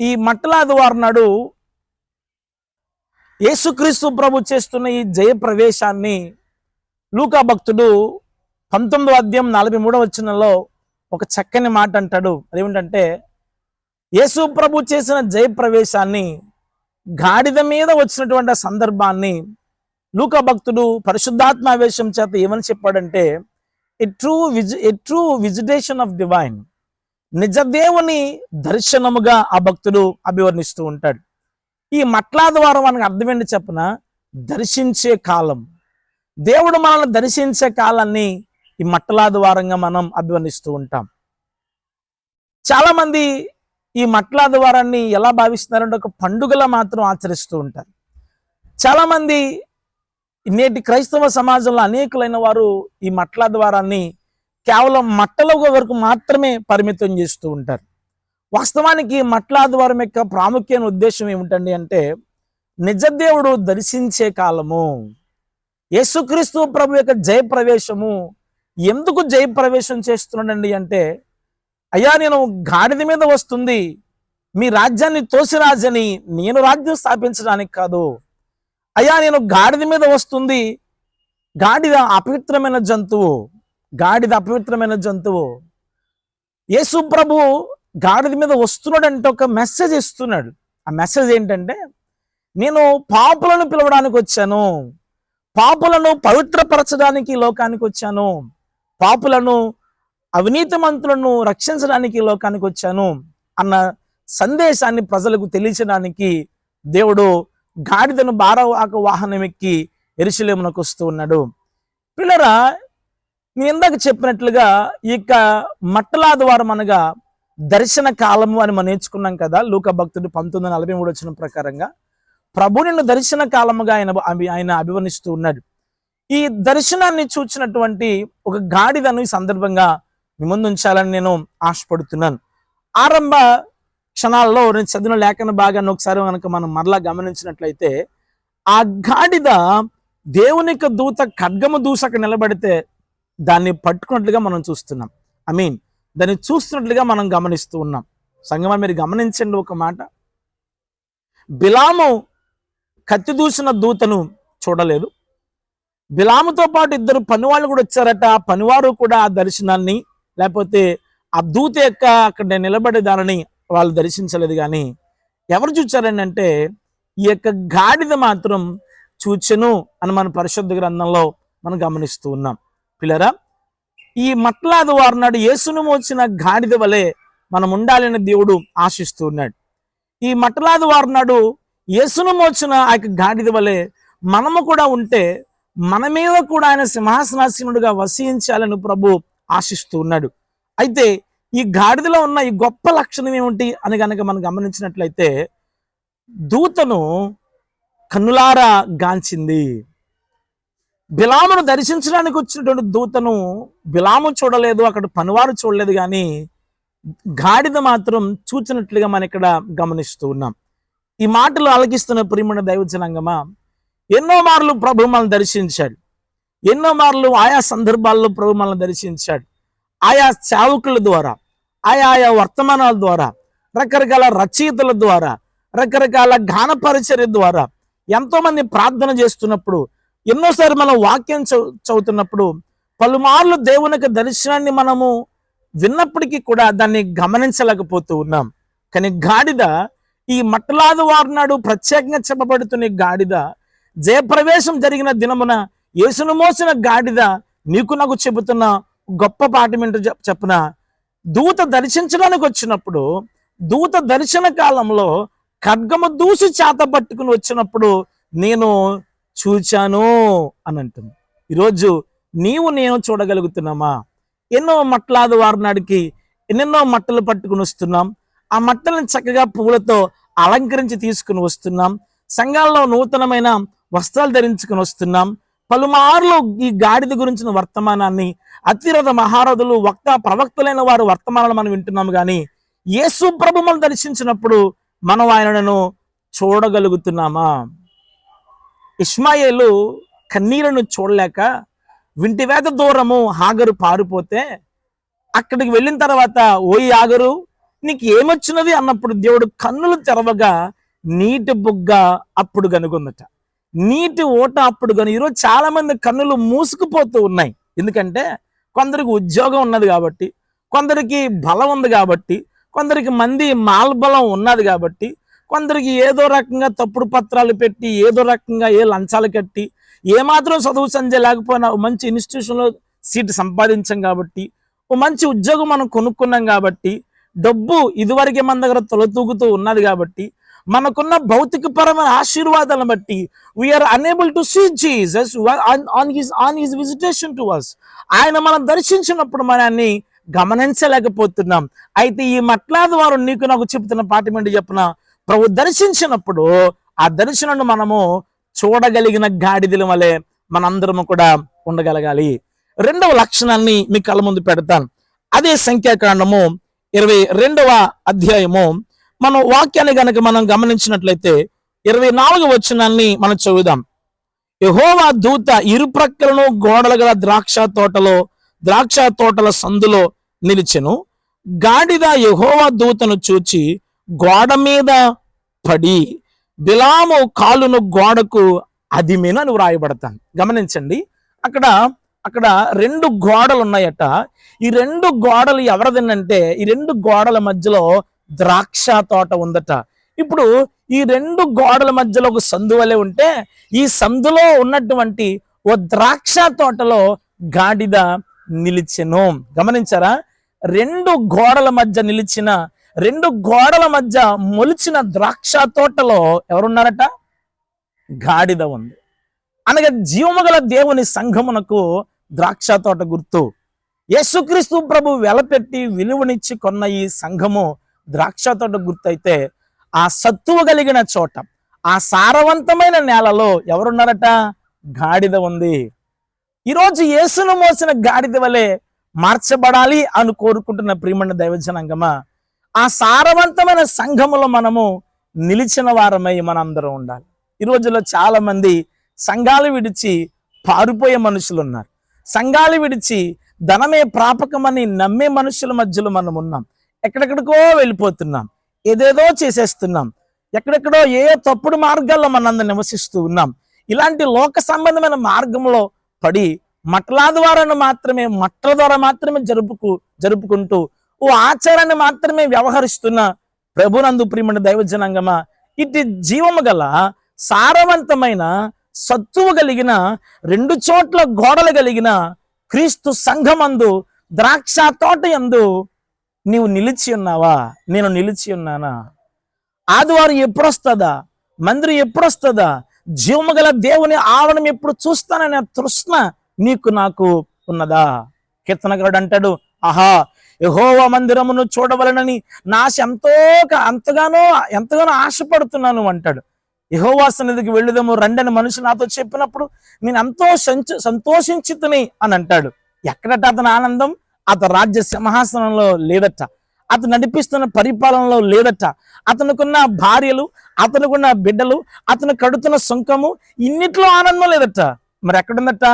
ఈ మట్టలాది వారు నాడు యేసుక్రీస్తు ప్రభు చేస్తున్న ఈ జయ ప్రవేశాన్ని లూకా భక్తుడు పంతొమ్మిదో అధ్యాయం నలభై మూడవ వచనంలో ఒక చక్కని మాట అంటాడు. అదేమిటంటే యేసు ప్రభు చేసిన జయ ప్రవేశాన్ని గాడిద మీద వచ్చినటువంటి సందర్భాన్ని లూకా భక్తుడు పరిశుద్ధాత్మావేశం చేత ఏమని చెప్పాడంటే a true visi a true visitation of divine నిజదేవుని దర్శనముగా ఆ భక్తుడు అభివర్ణిస్తూ ఉంటాడు. ఈ మట్లా ద్వారా మనకు అర్థమేంటి చెప్పిన? చెప్పన దర్శించే కాలం. దేవుడు మనల్ని దర్శించే కాలాన్ని ఈ మట్టలా ద్వారంగా మనం అభివర్ణిస్తూ ఉంటాం. చాలామంది ఈ మట్లా ద్వారాన్ని ఎలా భావిస్తున్నారంటే ఒక పండుగలా మాత్రం ఆచరిస్తూ ఉంటారు. చాలామంది నేటి క్రైస్తవ సమాజంలో అనేకులైన వారు ఈ మట్ల ద్వారాన్ని కేవలం మట్టల వరకు మాత్రమే పరిమితం చేస్తూ ఉంటారు. వాస్తవానికి మట్లాద్వారం యొక్క ప్రాముఖ్యమైన ఉద్దేశం ఏమిటండి అంటే నిజదేవుడు దర్శించే కాలము యేసుక్రీస్తు ప్రభు యొక్క జయప్రవేశము ఎందుకు జయప్రవేశం చేస్తున్నాడండి అంటే అయ్యా నేను గాడిద మీద వస్తుంది మీ రాజ్యాన్ని తోసిరాజని నేను రాజ్యం స్థాపించడానికి కాదు. అయ్యా నేను గాడిద మీద వస్తుంది గాడిద అపవిత్రమైన జంతువు గాడిద అపవిత్రమైన జంతువు. యేసు ప్రభు గాడిద మీద వస్తున్నాడంటే ఒక మెసేజ్ ఇస్తున్నాడు. ఆ మెసేజ్ ఏంటంటే నేను పాపులను పిలవడానికి వచ్చాను. పాపులను పవిత్రపరచడానికి లోకానికి వచ్చాను. పాపులను అవినీతిమంతులను రక్షించడానికి లోకానికి వచ్చాను అన్న సందేశాన్ని ప్రజలకు తెలియచడానికి దేవుడు గాడిదను బారవాక వాహనం ఎక్కి ఎరుసలేమునకు వస్తూ ఉన్నాడు. పిల్లరా నేను ఇందాక చెప్పినట్లుగా ఇక మట్టలాదివారం అనగా దర్శన కాలము అని మనం నేర్చుకున్నాం కదా లూక భక్తుడు పంతొమ్మిది నలభై మూడు వచ్చిన ప్రకారంగా. ప్రభు నిన్ను దర్శన కాలముగా ఆయన అభి- ఆయన అభివర్ణిస్తూ ఉన్నాడు. ఈ దర్శనాన్ని చూచినటువంటి ఒక గాడిదను ఈ సందర్భంగా మీ ముందు ఉంచాలని నేను ఆశపడుతున్నాను. ఆరంభ క్షణాల్లో నేను చదివిన లేఖన భాగాన్ని ఒకసారి కనుక మనం మరలా గమనించినట్లయితే ఆ గాడిద దేవుని దూత ఖడ్గము దూసక నిలబడితే దాన్ని పట్టుకున్నట్లుగా మనం చూస్తున్నాం. ఐ మీన్ దాన్ని చూస్తున్నట్లుగా మనం గమనిస్తూ ఉన్నాం. సంగమా మీరు గమనించండి ఒక మాట. బిలాము కత్తి దూసిన దూతను చూడలేదు. బిలాముతో పాటు ఇద్దరు పనివాళ్ళు కూడా వచ్చారట. ఆ పనివారు కూడా ఆ దర్శనాన్ని లేకపోతే ఆ దూత యొక్క అక్కడ నిలబడే దానిని వాళ్ళు దర్శించలేదు. కానీ ఎవరు చూచారని అంటే ఈ యొక్క గాడిద మాత్రం చూచెను అని మన పరిశుద్ధ గ్రంథంలో మనం గమనిస్తూ ఉన్నాం. పిల్లరా ఈ మట్లాదు వారు నాడు యేసును మోచిన గాడిద వలె మనం ఉండాలని దేవుడు ఆశిస్తూ ఉన్నాడు. ఈ మట్లాది వారు నాడు యేసును మోచిన ఆ యొక్క గాడిద వలె మనము కూడా ఉంటే మన మీద కూడా ఆయన సింహాసనాసీనుడిగా వసించాలని ప్రభు ఆశిస్తూ ఉన్నాడు. అయితే ఈ గాడిదలో ఉన్న ఈ గొప్ప లక్షణం ఏమిటి అని కనుక మనం గమనించినట్లయితే దూతను కన్నులారా గాంచింది. బిలామును దర్శించడానికి వచ్చినటువంటి దూతను బిలాము చూడలేదు అక్కడ పనివారు చూడలేదు కానీ గాడిద మాత్రం చూచినట్లుగా మనం ఇక్కడ గమనిస్తూ ఉన్నాం. ఈ మాటలు ఆలకిస్తున్న ప్రియమైన దైవజనాంగమా ఎన్నో మార్లు ప్రభు మనల్ని దర్శించాడు. ఎన్నో మార్లు ఆయా సందర్భాల్లో ప్రభు మనల్ని దర్శించాడు. ఆయా సేవకుల ద్వారా ఆయా ఆయా వర్తమానాల ద్వారా రకరకాల రచయితల ద్వారా రకరకాల గాన పరిచర్య ద్వారా ఎంతోమంది ప్రార్థన చేస్తున్నప్పుడు ఎన్నోసార్లు మనం వాక్యం చదువు చదువుతున్నప్పుడు పలుమార్లు దేవుని దర్శనాన్ని మనము విన్నప్పటికీ కూడా దాన్ని గమనించలేకపోతూ ఉన్నాం. కానీ గాడిద ఈ మట్టలాది వారు నాడు ప్రత్యేకంగా చెప్పబడుతున్న గాడిద జయప్రవేశం జరిగిన దినమున యేసును మోసిన గాడిద నీకు నాకు చెబుతున్న గొప్ప పాఠం ఏంటో చెప్- చెప్పన దూత దర్శించడానికి వచ్చినప్పుడు దూత దర్శన కాలంలో ఖడ్గము దూసి చేత పట్టుకుని వచ్చినప్పుడు నేను చూచాను అని అంటుంది. ఈరోజు నీవు నేను చూడగలుగుతున్నామా? ఎన్నో మట్లాది వారినాడికి ఎన్నెన్నో మట్టలు పట్టుకుని వస్తున్నాం. ఆ మట్టలను చక్కగా పువ్వులతో అలంకరించి తీసుకుని వస్తున్నాం. సంఘాల్లో నూతనమైన వస్త్రాలు ధరించుకుని వస్తున్నాం. పలుమార్లు ఈ గాడిద గురించిన వర్తమానాన్ని అతిరథ మహారథులు వక్త ప్రవక్తలైన వారు వర్తమానాలు మనం వింటున్నాం కానీ యేసు ప్రభుమను దర్శించినప్పుడు మనం ఆయనను చూడగలుగుతున్నామా? ఇస్మాయేలు కన్నీళ్ళను చూడలేక వింటివేత దూరము హాగరు పారిపోతే అక్కడికి వెళ్ళిన తర్వాత ఓయి ఆగరు నీకు ఏమొచ్చినది అన్నప్పుడు దేవుడు కన్నులు తెరవగా నీటి బుగ్గ అప్పుడు కనుగొందట. నీటి ఓట అప్పుడు కను ఈరోజు చాలా మంది కన్నులు మూసుకుపోతూ ఉన్నాయి. ఎందుకంటే కొందరికి ఉద్యోగం ఉన్నది కాబట్టి కొందరికి బలం ఉంది కాబట్టి కొందరికి మంది మాల్బలం ఉన్నది కాబట్టి కొందరికి ఏదో రకంగా తప్పుడు పత్రాలు పెట్టి ఏదో రకంగా ఏ లంచాలు కట్టి ఏమాత్రం చదువు సంధ్య లేకపోయినా మంచి ఇన్స్టిట్యూషన్లో సీట్ సంపాదించాం కాబట్టి ఓ మంచి ఉద్యోగం మనం కొనుక్కున్నాం కాబట్టి డబ్బు ఇదివరకే మన దగ్గర తొలతూగుతూ ఉన్నది కాబట్టి మనకున్న భౌతికపరమైన ఆశీర్వాదాలను బట్టి we are unable to see Jesus on his on his visitation to us ఆయన మనం దర్శించినప్పుడు మనల్ని గమనించలేకపోతున్నాం. అయితే ఈ మట్లాది వారు నీకు నాకు చెప్తున్న పాఠం ఏంటి చెప్పిన? ప్రభు దర్శించినప్పుడు ఆ దర్శనను మనము చూడగలిగిన గాడిదల వలె మనందరము కూడా ఉండగలగాలి. రెండవ లక్షణాన్ని మీ కళ్ళ ముందు పెడతాను. అదే సంఖ్యాకాండము ఇరవై రెండవ అధ్యాయము. మనం వాక్యాన్ని గనక మనం గమనించినట్లయితే ఇరవై నాలుగు వచనాన్ని మనం చదువుదాం. యహోవా దూత ఇరుప్రక్కలను గోడలు గల ద్రాక్ష తోటలో ద్రాక్ష తోటల సందులో నిలిచెను. గాడిద యహోవా దూతను చూచి గోడ మీద పడి బిలాము కాలును గోడకు అదిమేను అని వ్రాయబడతాను. గమనించండి అక్కడ అక్కడ రెండు గోడలు ఉన్నాయట. ఈ రెండు గోడలు ఎవరిదనంటే ఈ రెండు గోడల మధ్యలో ద్రాక్ష తోట ఉందట. ఇప్పుడు ఈ రెండు గోడల మధ్యలో ఒక సందు వలె ఉంటే ఈ సందులో ఉన్నటువంటి ఓ ద్రాక్ష తోటలో గాడిద నిలిచెను. గమనించారా? రెండు గోడల మధ్య నిలిచిన రెండు గోడల మధ్య మొలిచిన ద్రాక్ష తోటలో ఎవరున్నారట? గాడిద ఉంది. అనగా జీవముగల దేవుని సంఘమునకు ద్రాక్ష తోట గుర్తు. యేసుక్రీస్తు ప్రభు వెలపెట్టి విలువనిచ్చి కొన్న ఈ సంఘము ద్రాక్ష తోట గుర్తయితే ఆ సత్తువ కలిగిన చోట ఆ సారవంతమైన నేలలో ఎవరున్నారట? గాడిద ఉంది. ఈరోజు యేసును మోసిన గాడిద వలె మార్చబడాలి అని కోరుకుంటున్న ప్రియమణ దైవజనాంగమా? ఆ సారవంతమైన సంఘములో మనము నిలిచిన వారమై మనందరం ఉండాలి. ఈ రోజుల్లో చాలా మంది సంఘాలు విడిచి పారిపోయే మనుషులు ఉన్నారు. సంఘాలు విడిచి ధనమే ప్రాపకమని నమ్మే మనుషుల మధ్యలో మనం ఉన్నాం. ఎక్కడెక్కడికో వెళ్ళిపోతున్నాం. ఏదేదో చేసేస్తున్నాం. ఎక్కడెక్కడో ఏ తప్పుడు మార్గాల్లో మనందరం నివసిస్తూ ఉన్నాం. ఇలాంటి లోక సంబంధమైన మార్గంలో పడి మట్ల ద్వారాను మాత్రమే మట్ల ద్వారా మాత్రమే జరుపుకు జరుపుకుంటూ ఓ ఆచారాన్ని మాత్రమే వ్యవహరిస్తున్న ప్రభునందు ప్రియమైన దైవజనాంగమా ఇటు జీవము గల సారవంతమైన సత్తువు కలిగిన రెండు చోట్ల గోడలు కలిగిన క్రీస్తు సంఘమందు ద్రాక్ష తోట యందు నీవు నిలిచి ఉన్నావా? నేను నిలిచి ఉన్నానా? ఆదివారం ఎప్పుడు వస్తుందా మందిరం ఎప్పుడు వస్తుందా జీవము గల దేవుని ఆవరణం ఎప్పుడు చూస్తాననే తృష్ణ నీకు నాకు ఉన్నదా? కీర్తనగాడు అంటాడు ఆహా యహోవ మందిరమును చూడవలనని నాశ ఎంతో అంతగానో ఎంతగానో ఆశపడుతున్నాను అంటాడు. యహోవా సన్నిధికి వెళ్ళుదాము రండని మనిషి నాతో చెప్పినప్పుడు నేను ఎంతో సంచ సంతోషించుతుని అని అంటాడు. ఎక్కడట అతని ఆనందం? అతను రాజ్య సింహాసనంలో లేదట. అతను నడిపిస్తున్న పరిపాలనలో లేదట. అతనుకున్న భార్యలు అతనుకున్న బిడ్డలు అతను కడుతున్న సుంకము ఇన్నిట్లో ఆనందం లేదట. మరి ఎక్కడుందట?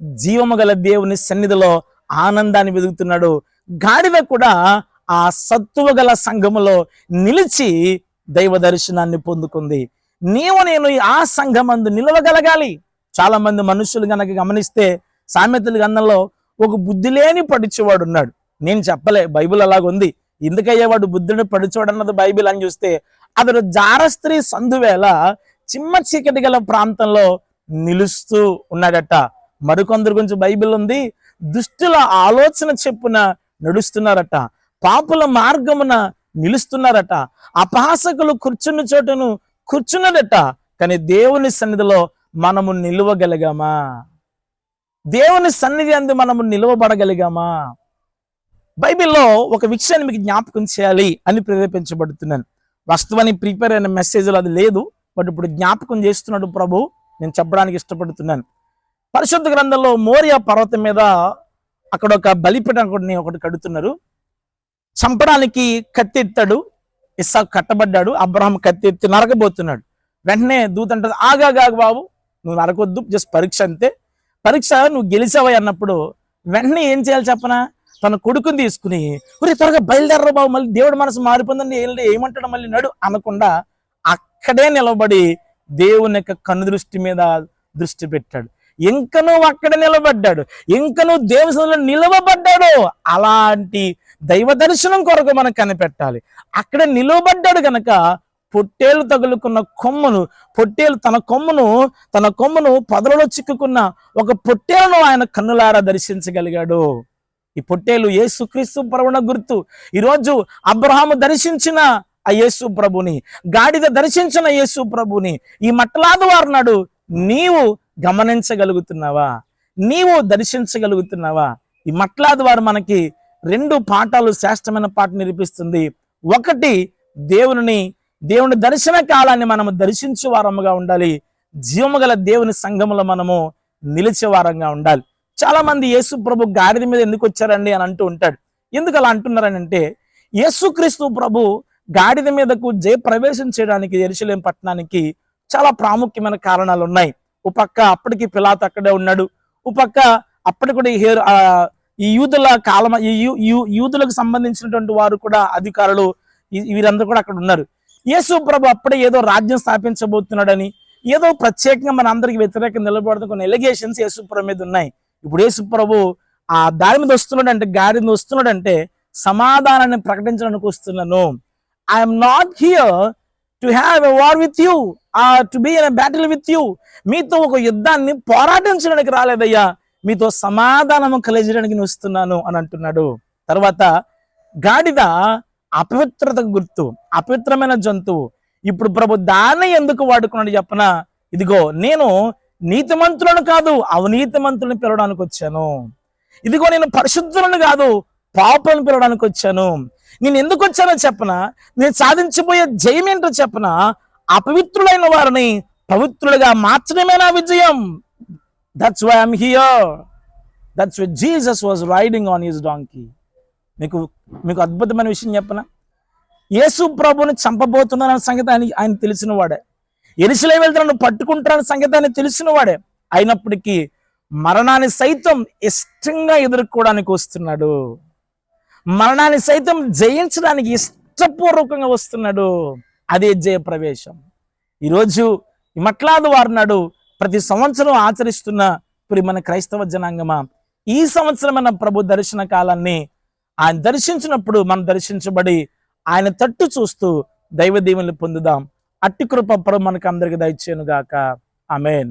జీవము గల దేవుని సన్నిధిలో ఆనందాన్ని వెతుకుతున్నాడు గాడిద కూడా ఆ సత్తువ గల సంఘములో నిలిచి దైవ దర్శనాన్ని పొందుకుంది. నీవు నేను ఆ సంఘమందు నిలవగలగాలి. చాలా మంది మనుషులు గనక గమనిస్తే సామెతలు గన్నంలో ఒక బుద్ధి లేని పడిచేవాడు ఉన్నాడు. నేను చెప్పలే బైబిల్ అలాగుంది. ఎందుకయ్యేవాడు బుద్ధుని పడిచోడు అన్నది బైబిల్ అని చూస్తే అతడు జారస్త్రీ సందువేళ చిమ్మ చీకటి గల ప్రాంతంలో నిలుస్తూ ఉన్నాడట. మరికొందరు గురించి బైబిల్ ఉంది. దుష్టుల ఆలోచన చెప్పున నడుస్తున్నారట. పాపుల మార్గమున నిలుస్తున్నారట. అపహాసకులు కూర్చున్న చోటును కూర్చున్నదట. కానీ దేవుని సన్నిధిలో మనము నిలువగలిగామా? దేవుని సన్నిధి అందు మనము నిలువబడగలిగామా? బైబిల్లో ఒక విషయాన్ని మీకు జ్ఞాపకం చేయాలి అని ప్రేరేపించబడుతున్నాను. వాస్తవాన్ని ప్రిపేర్ అయిన మెసేజ్లో అది లేదు. బట్ ఇప్పుడు జ్ఞాపకం చేస్తున్నాడు ప్రభు. నేను చెప్పడానికి ఇష్టపడుతున్నాను. పరిశుద్ధ గ్రంథంలో మోరియా పర్వతం మీద అక్కడ ఒక బలిపీఠం ఒకటి ఒకటి కడుతున్నారు. చంపడానికి కత్తి ఇస్సా కట్టబడ్డాడు. అబ్రహం కత్తిత్తి నరకబోతున్నాడు. వెంటనే దూత అంటది ఆగాగాగు బాబు నువ్వు నరకొద్దు జస్ట్ పరీక్ష అంతే. పరీక్ష నువ్వు గెలిచావా అన్నప్పుడు వెంటనే ఏం చేయాలి చెప్పనా? తన కొడుకుని తీసుకుని ఒరే త్వరగా బయలుదేరరా బాబు మళ్ళీ దేవుడి మనసు మారిపోందని ఏంటి ఏమంటాడు మళ్ళీ నడు అనకుండా అక్కడే నిలబడి దేవుని యొక్క కన్ను దృష్టి మీద దృష్టి పెట్టాడు. ఇంకను అక్కడ నిలబడ్డాడు. ఇంకను దేవసంలో నిలవబడ్డాడు. అలాంటి దైవ దర్శనం కొరకు మనం కనిపెట్టాలి. అక్కడ నిలవబడ్డాడు గనక పొట్టేలు తగులుకున్న కొమ్మును పొట్టేలు తన కొమ్మును తన కొమ్మును పొదలలో చిక్కుకున్న ఒక పొట్టేలను ఆయన కన్నులారా దర్శించగలిగాడు. ఈ పొట్టేలు యేసుక్రీస్తు ప్రభున గుర్తు. ఈరోజు అబ్రహాము దర్శించిన ఆ యేసు ప్రభుని గాడిద దర్శించిన యేసు ప్రభుని ఈ మట్టలాదు వారినాడు నీవు గమనించగలుగుతున్నావా? నీవు దర్శించగలుగుతున్నావా? ఈ మట్లాది వారు మనకి రెండు పాఠాలు శ్రేష్టమైన పాట నిరూపిస్తుంది. ఒకటి దేవుని దేవుని దర్శన కాలాన్ని మనము దర్శించే వారముగా ఉండాలి. జీవము గల దేవుని సంఘములో మనము నిలిచే వారంగా ఉండాలి. చాలా మంది యేసు ప్రభు గాడిద మీద ఎందుకు వచ్చారండి అని అంటూ ఉంటాడు ఎందుకు అలా అంటున్నారని అంటే యేసుక్రీస్తు ప్రభు గాడిద మీదకు జయ ప్రవేశం చేయడానికి ఎరుసలేం పట్టణానికి చాలా ప్రాముఖ్యమైన కారణాలు ఉన్నాయి ఓ పక్క అప్పటికి పిలాత్ అక్కడే ఉన్నాడు. ఓ పక్క అప్పటి కూడా ఈ హేరు ఆ, ఈ యూదుల కాలం ఈ యూదులకు సంబంధించినటువంటి వారు కూడా అధికారులు వీరందరూ కూడా అక్కడ ఉన్నారు. యేసు ప్రభు అప్పుడే ఏదో రాజ్యం స్థాపించబోతున్నాడని ఏదో ప్రత్యేకంగా మన అందరికి వ్యతిరేకంగా నిలబడుతున్న కొన్ని ఎలిగేషన్స్ యేసుప్రభు మీద ఉన్నాయి. ఇప్పుడు యేసుప్రభు ఆ దారి మీద వస్తున్నాడు అంటే గాడి మీద వస్తున్నాడు అంటే సమాధానాన్ని ప్రకటించడానికి వస్తున్నాను. I'm not here to have a war with you to be an battle with you మీతో ఒక యుద్ధాన్ని పోరాటించడానికి రాలేదయ్యా. మీతో సమాధానము కలిగించడానికి వస్తున్నాను అని అంటున్నాడు. తర్వాత గాడిద అపవిత్రతకు గుర్తు అపవిత్రమైన జంతువు. ఇప్పుడు ప్రభు దాన్ని ఎందుకు వాడుకున్నాడు చెప్పన? ఇదిగో నేను నీతిమంతులను కాదు అవినీతిమంతులను పిలవడానికి వచ్చాను. ఇదిగో నేను పరిశుద్ధులను కాదు పాపులను పిలవడానికి వచ్చాను. నేను ఎందుకు వచ్చానో చెప్పన? నేను సాధించబోయే జయం ఏంటో చెప్పన? అపవిత్రులైన వారిని పవిత్రులుగా మార్చడమే నా విజయం. That's why I'm here that's why Jesus was riding on his donkey మీకు మీకు అద్భుతమైన విషయం చెప్పనా? యేసు ప్రభుని చంపబోతున్నానన్న సంగతి ఆయన ఆయన తెలిసిన వాడే. ఎరిసిలే వెళ్తున్నాను పట్టుకుంటానన్న సంగతి ఆయన తెలిసిన వాడే. అయినప్పటికీ మరణాన్ని సైతం ఇష్టంగా ఎదుర్కోవడానికి వస్తున్నాడు. మరణాన్ని సైతం జయించడానికి ఇష్టపూర్వకంగా వస్తున్నాడు. అదే జయ ప్రవేశం. ఈరోజు ఈ మట్లాదు వారినాడు ప్రతి సంవత్సరం ఆచరిస్తున్న ఇప్పుడు మన క్రైస్తవ జనాంగమా ఈ సంవత్సరం మన ప్రభు దర్శన కాలాన్ని ఆయన దర్శించినప్పుడు మనం దర్శించబడి ఆయన తట్టు చూస్తూ దైవ దీవెనలు పొందుదాం. అట్టి కృప ప్రభు మనకు అందరికి దయచేయను గాక ఆమెన్.